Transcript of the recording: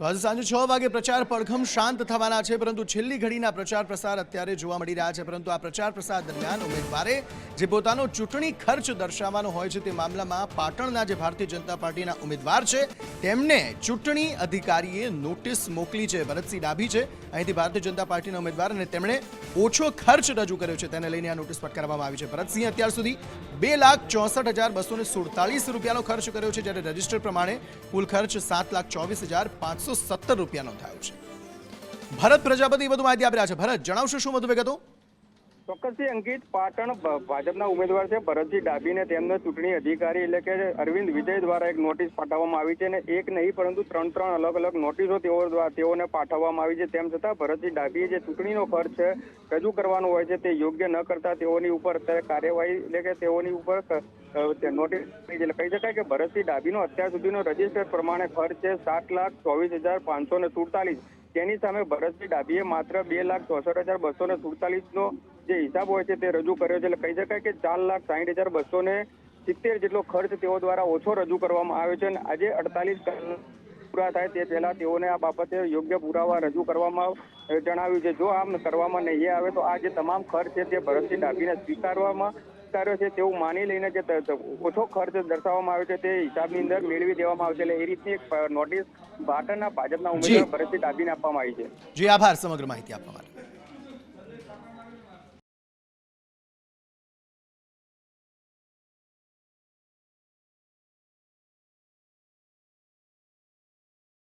તો આજે સાંજે છ વાગે પ્રચાર પડઘમ શાંત થવાના છે, પરંતુ છેલ્લી ઘડીના પ્રચાર પ્રસાર અત્યારે જોવા મળી રહ્યા છે. પરંતુ આ પ્રચાર પ્રસાર દરમિયાન ઉમેદવારે જે પોતાનો ચૂંટણી ખર્ચ દર્શાવવાનો હોય છે તે મામલામાં પાટણના જે ભારતીય જનતા પાર્ટીના ઉમેદવાર છે, તેમને ચૂંટણી અધિકારીએ નોટિસ મોકલી છે, ભરતસિંહ ડાભી છે. અહીંથી ભારતીય જનતા પાર્ટીના ઉમેદવાર અને તેમણે ઓછો ખર્ચ રજૂ કર્યો છે, તેને લઈને આ નોટિસ ફટકારવામાં આવી છે. ભરતસિંહ અત્યાર સુધી બે લાખ ચોસઠ હજાર બસો સુડતાલીસ રૂપિયાનો ખર્ચ કર્યો છે, જ્યારે રજિસ્ટર પ્રમાણે કુલ ખર્ચ સાત લાખ ચોવીસ હજાર પાંચસો સત્તર રૂપિયાનો થયો છે. ભરત પ્રજાપતિ વધુ માહિતી આપી રહ્યા છે. ભરત, જણાવશો શું વધુ વિગતો? ચોક્કસથી અંકિત પાટણ ભાજપના ઉમેદવાર છે ભરતજી ડાભીને તેમને ચૂંટણી અધિકારી એટલે કે અરવિંદ વિજય દ્વારા એક નોટિસ પાઠવવામાં આવી છે અને એક નહીં, પરંતુ ત્રણ ત્રણ અલગ અલગ નોટિસો તેઓ દ્વારા, તેઓને પાઠવવામાં આવી છે. તેમ છતાં ભરતજી ડાભીએ જે ચૂંટણીનો ખર્ચ રજૂ કરવાનો હોય છે તે યોગ્ય ન કરતા તેઓની ઉપર અત્યારે કાર્યવાહી એટલે કે તેઓની ઉપર નોટિસ એટલે કહી શકાય કે ભરતસિંહ ડાભીનો અત્યાર સુધીનો રજિસ્ટર પ્રમાણે ખર્ચ છે સાત લાખ ચોવીસ હજાર પાંચસો ને સુડતાલીસ. તેની સામે ભરતભાઈ ડાભીએ માત્ર બે લાખ ચોસઠ હજાર બસો ને સુડતાલીસનો જે હિસાબ હોય છે તે રજૂ કર્યો છે. એટલે કહી શકાય કે ચાર લાખ સાહીઠ હજાર બસો ને સિત્તેર જેટલો ખર્ચ તેઓ દ્વારા ઓછો રજૂ કરવામાં આવ્યો છે અને આજે અડતાલીસ પૂરા થાય તે પહેલા તેઓને આ બાબતે યોગ્ય પુરાવા રજૂ કરવામાં જણાવ્યું છે. જો આમ કરવામાં નહીં આવે તો આ જે તમામ ખર્ચ છે તે ભરતસિંહ ડાભીને સ્વીકારવામાં સ્વીકાર્યો છે તેવું માની લઈને જે ઓછો ખર્ચ દર્શાવવામાં આવ્યો છે તે હિસાબની અંદર મેળવી દેવામાં આવશે એટલે એ રીતની એક નોટિસ પાટણના ભાજપના. ઉમેદવાર ભરતસિંહ ડાભીને આપવામાં આવી છે જી આભાર સમગ્ર માહિતી આપવા માટે